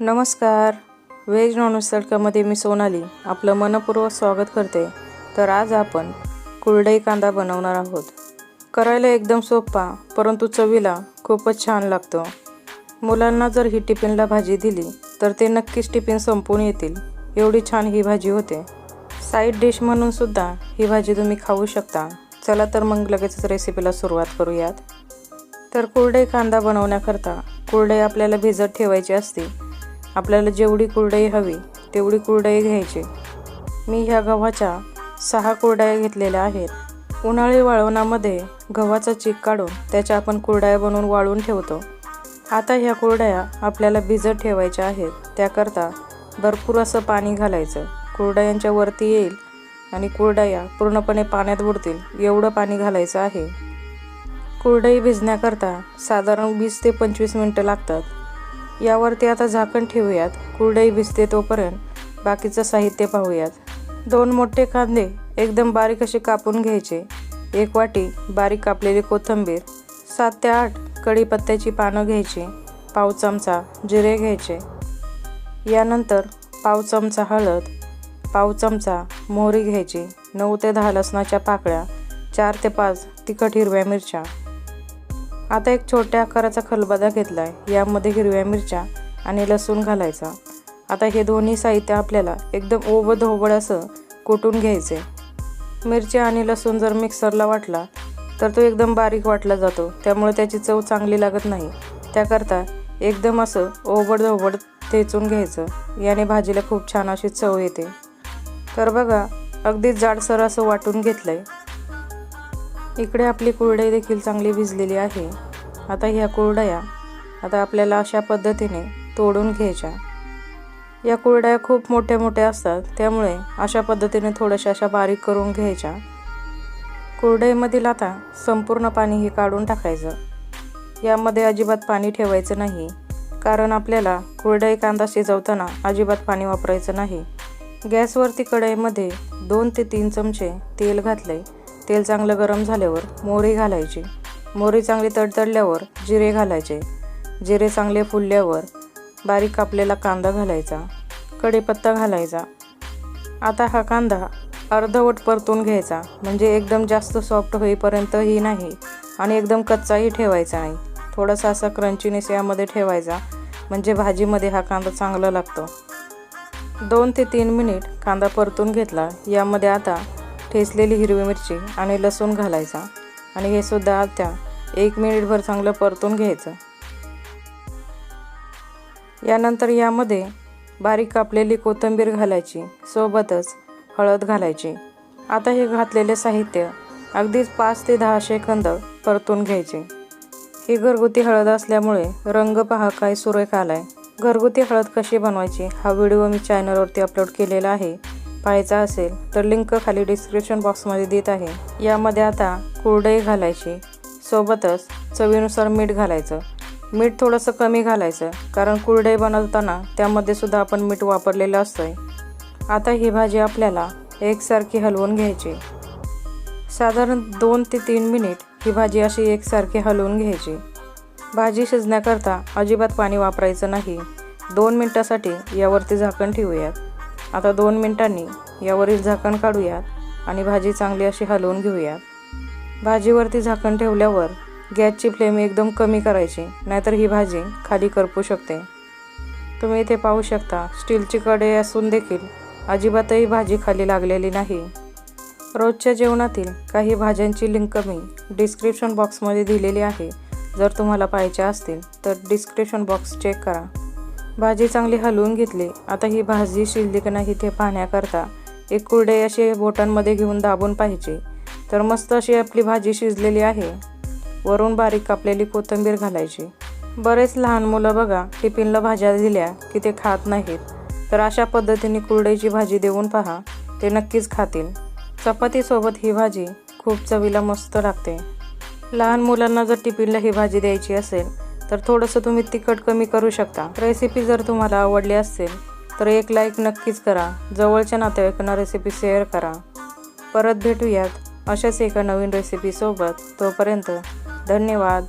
नमस्कार. Veg non veg तडकामध्ये मी सोनाली. आपलं मनपूर्वक स्वागत करते. तर आज आपण कुरडई कांदा बनवणार आहोत. करायला एकदम सोपा परंतु चवीला खूपच छान लागतो. मुलांना जर ही टिफिनला भाजी दिली तर ते नक्कीच टिफिन संपून येतील. एवढी छान ही भाजी होते. साईड डिश म्हणून सुद्धा ही भाजी तुम्ही खाऊ शकता. चला तर मग लगेचच रेसिपीला सुरुवात करूयात. तर कुरडई कांदा बनवण्याकरता कुरडई आपल्याला भिजत ठेवायची असते. आपल्याला जेवढी कुरडई हवी तेवढी कुरडई घ्यायची. मी ह्या गव्हाच्या सहा कुरडया घेतलेल्या आहेत. उन्हाळी वाळवणामध्ये गव्हाचा चीक काढून त्याच्या आपण कुरडया बनवून वाळवून ठेवतो. आता ह्या कुरडया आपल्याला भिजत ठेवायच्या आहेत. त्याकरता भरपूर असं पाणी घालायचं. कुरडयांच्या वरती येईल आणि कुरडया पूर्णपणे पाण्यात बुडतील. एवढं पाणी घालायचं आहे. कुरडई भिजण्याकरता साधारण वीस ते पंचवीस मिनटं लागतात. यावरती आता झाकण ठेवूयात. कुरडई भिजते तोपर्यंत बाकीचं साहित्य पाहूयात. दोन मोठे कांदे एकदम बारीक असे कापून घ्यायचे. एक वाटी बारीक कापलेली कोथिंबीर सात ते आठ कढीपत्त्याची पानं घ्यायची पाव चमचा जिरे घ्यायचे. यानंतर पाव चमचा हळद पाव चमचा मोहरी घ्यायची नऊ ते दहा लसणाच्या पाकळ्या चार ते पाच तिखट हिरव्या मिरच्या. आता एक छोट्या आकाराचा खलबदा घेतला आहे यामध्ये हिरव्या मिरच्या आणि लसूण घालायचा. आता हे दोन्ही साहित्य आपल्याला एकदम ओबड धोबड असं कुटून घ्यायचे मिरच्या आणि लसूण जर मिक्सरला वाटला तर तो एकदम बारीक वाटला जातो. त्यामुळे त्याची चव चांगली लागत नाही. त्याकरता एकदम असं ओबड धोबड ठेचून घ्यायचं. याने भाजीला खूप छान अशी चव येते. तर बघा अगदी जाडसर असं वाटून घेतलं आहे इकडे आपली कुरडई देखील चांगली भिजलेली आहे. आता ह्या कुरडया आता आपल्याला अशा पद्धतीने तोडून घ्यायच्या. या कुरड्या खूप मोठ्या मोठ्या असतात त्यामुळे अशा पद्धतीने थोड्याशा अशा बारीक करून घ्यायच्या. कुरडईमधील आता संपूर्ण पाणी हे काढून टाकायचं. यामध्ये अजिबात पाणी ठेवायचं नाही कारण आपल्याला कुरडई कांदा शिजवताना अजिबात पाणी वापरायचं नाही. गॅसवरती कढईमध्ये दोन ते तीन चमचे तेल घातले तेल चांगलं गरम झाल्यावर मोहरी घालायची. मोहरी चांगली तडतडल्यावर जिरे घालायचे. जिरे चांगले फुलल्यावर बारीक कापलेला कांदा घालायचा. कढीपत्ता घालायचा. आता हा कांदा अर्धवट परतून घ्यायचा. म्हणजे एकदम जास्त सॉफ्ट होईपर्यंतही नाही आणि एकदम कच्चाही ठेवायचा नाही. थोडासा असा क्रंचीनेस यामध्ये ठेवायचा. म्हणजे भाजीमध्ये हा कांदा चांगला लागतो. दोन ते तीन मिनिट कांदा परतून घेतला. यामध्ये आता ठेचलेली हिरवी मिरची आणि लसूण घालायचा आणि हे सुद्धा आता एक मिनिटभर चांगलं परतून घ्यायचं. यानंतर यामध्ये बारीक कापलेली कोथिंबीर घालायची सोबतच हळद घालायची. आता हे घातलेले साहित्य अगदीच पाच ते दहा सेकंद परतून घ्यायचे. ही घरगुती हळद असल्यामुळे रंग पहा काय सुरेख आलाय. घरगुती हळद कशी बनवायची हा व्हिडिओ मी चॅनलवरती अपलोड केलेला आहे. पाहायचा असेल तर लिंक खाली डिस्क्रिप्शन बॉक्समध्ये देत आहे. यामध्ये आता कुरडई घालायची सोबतच चवीनुसार मीठ घालायचं. मीठ थोडंसं कमी घालायचं कारण कुरडई बनवताना त्यामध्ये सुद्धा आपण मीठ वापरलेलं असतंय. आता ही भाजी आपल्याला एकसारखी हलवून घ्यायची. साधारण दोन ते तीन मिनिट ही भाजी अशी एकसारखी हलवून घ्यायची. भाजी शिजण्याकरता अजिबात पाणी वापरायचं नाही. दोन मिनटासाठी यावरती झाकण ठेवूयात. आता दोन मिनटांनी यावरील झाकण काढूयात आणि भाजी चांगली अशी हलवून घेऊयात. भाजीवरती झाकण ठेवल्यावर गॅसची फ्लेम एकदम कमी करायची नाहीतर ही भाजी खाली करपू शकते. तुम्ही इथे पाहू शकता स्टीलची कडे असून देखील अजिबातही भाजी खाली लागलेली नाही. रोजच्या जेवणातील काही भाज्यांची लिंक मी डिस्क्रिप्शन बॉक्समध्ये दिलेली आहे. जर तुम्हाला पाहिजे असतील तर डिस्क्रिप्शन बॉक्स चेक करा. भाजी चांगली हलवून घेतली. आता ही भाजी शिजली की नाही ते पाहण्याकरता एक कुरडे अशी बोटांमध्ये घेऊन दाबून पाहिजे तर मस्त अशी आपली भाजी शिजलेली आहे. वरून बारीक कापलेली कोथिंबीर घालायची. बरेच लहान मुलं बघा टिफिनला भाज्या दिल्या की ते खात नाहीत. तर अशा पद्धतीने कुरडईची भाजी देऊन पहा ते नक्कीच खातील. चपातीसोबत ही भाजी खूप चवीला मस्त लागते. लहान मुलांना जर टिफिनला ही भाजी द्यायची असेल तर थोडंसं तुम्ही तिखट कमी करू शकता. रेसिपी जर तुम्हाला आवडली असेल तर एक लाईक नक्कीच करा. जवळच्या नातेवाईकांना रेसिपी शेअर करा. परत भेटूयात अशाच एका नवीन रेसिपीसोबत तोपर्यंत धन्यवाद.